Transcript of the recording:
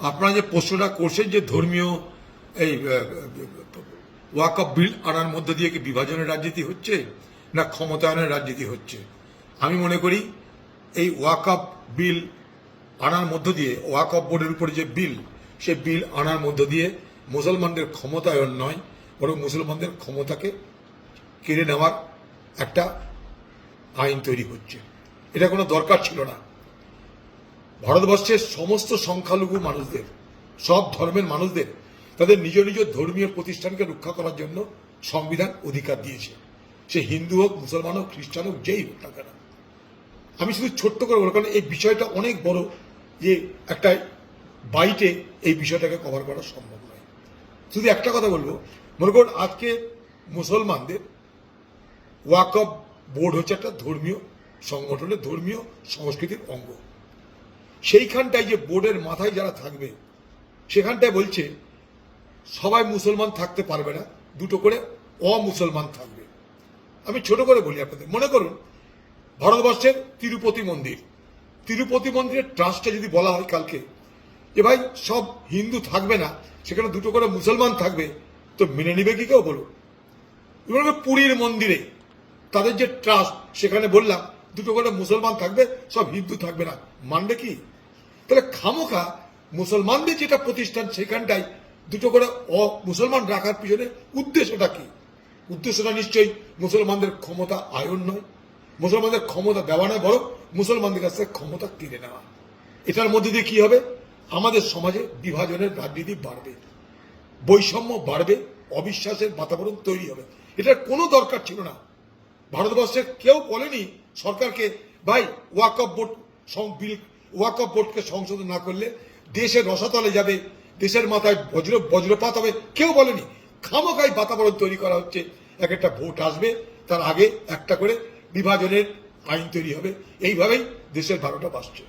আপনারা যে প্রশ্নটা করছেন যে ধর্মীয় এই ওয়াক অফ বিল আনার মধ্য দিয়ে কি বিভাজনের রাজনীতি হচ্ছে না ক্ষমতায়নের রাজনীতি হচ্ছে? আমি মনে করি এই ওয়াক অফ বিল আনার মধ্য দিয়ে, ওয়াক অফ বোর্ডের উপরে যে বিল, সে বিল আনার মধ্য দিয়ে মুসলমানদের ক্ষমতায়ন নয়, বরং মুসলমানদের ক্ষমতাকে কেড়ে নেওয়ার একটা আইন তৈরি হচ্ছে। এটা কোনো দরকার ছিল না। ভারতবর্ষের সমস্ত সংখ্যালঘু মানুষদের, সব ধর্মের মানুষদের, তাদের নিজ নিজ ধর্মীয় প্রতিষ্ঠানকে রক্ষা করার জন্য সংবিধান অধিকার দিয়েছে। সে হিন্দু হোক, মুসলমান হোক, খ্রিস্টান হোক, যেই হোক না কেন। আমি শুধু ছোট্ট করে বলব, কারণ এই বিষয়টা অনেক বড় যে একটা বাইটে এই বিষয়টাকে কভার করা সম্ভব নয়। শুধু একটা কথা বলব, মনে করুন, আজকে মুসলমানদের ওয়াকফ বোর্ড হচ্ছে একটা ধর্মীয় সংগঠনের, ধর্মীয় সংস্কৃতির অঙ্গ। সেইখানটায় যে বোর্ডের মাথায় যারা থাকবে, সেখানটায় বলছে, সবাই মুসলমান থাকতে পারবে না, দুটো করে অমুসলমান থাকবে। আমি ছোট করে বলি আপনাদের, মনে করুন, ভারতবর্ষের তিরুপতি মন্দির। তিরুপতি মন্দিরের ট্রাস্টে যদি বলা হয় কালকে, যে ভাই, সব হিন্দু থাকবে না, সেখানে দুটো করে মুসলমান থাকবে, তো মেনে নিবে কি কেউ বলুন? পুরীর মন্দিরে তাদের যে ট্রাস্ট সেখানে বললাম দুটো করে মুসলমান থাকবে, সব হিন্দু থাকবে না। মানবে কি? তাহলে খামোখা মুসলমানদের যেটা প্রতিষ্ঠান সেখানটায় দুটো করে অ মুসলমান রাখার পিছনে উদ্দেশ্যটা কি? উদ্দেশ্যটা নিশ্চয়ই মুসলমানদের ক্ষমতা আয়ন নয়। মুসলমানদের ক্ষমতা দেওয়া নয়, বরং মুসলমানদের কাছ থেকে ক্ষমতা কেড়ে নেওয়া। এটার মধ্যে দিয়ে কি হবে? আমাদের সমাজে বিভাজনের রাজনীতি বাড়বে। বৈষম্য বাড়বে, অবিশ্বাসের বাতাবরণ তৈরি হবে। এটার কোনো দরকার ছিল না। ভারতবর্ষের কেউ বলেনি সরকারকে, ভাই, ওয়াকফ বোর্ড বিল, ওয়াকফ বোর্ডকে সংশোধন না করলে দেশের রসাতলে যাবে, দেশের মাথায় বজ্র, বজ্রপাত হবে, কেউ বলেনি। খামোখাই বাতাবরণ তৈরি করা হচ্ছে। এক একটা ভোট আসবে, তার আগে একটা করে বিভাজনের আইন তৈরি হবে। এইভাবেই দেশের ভারতটা বাসছে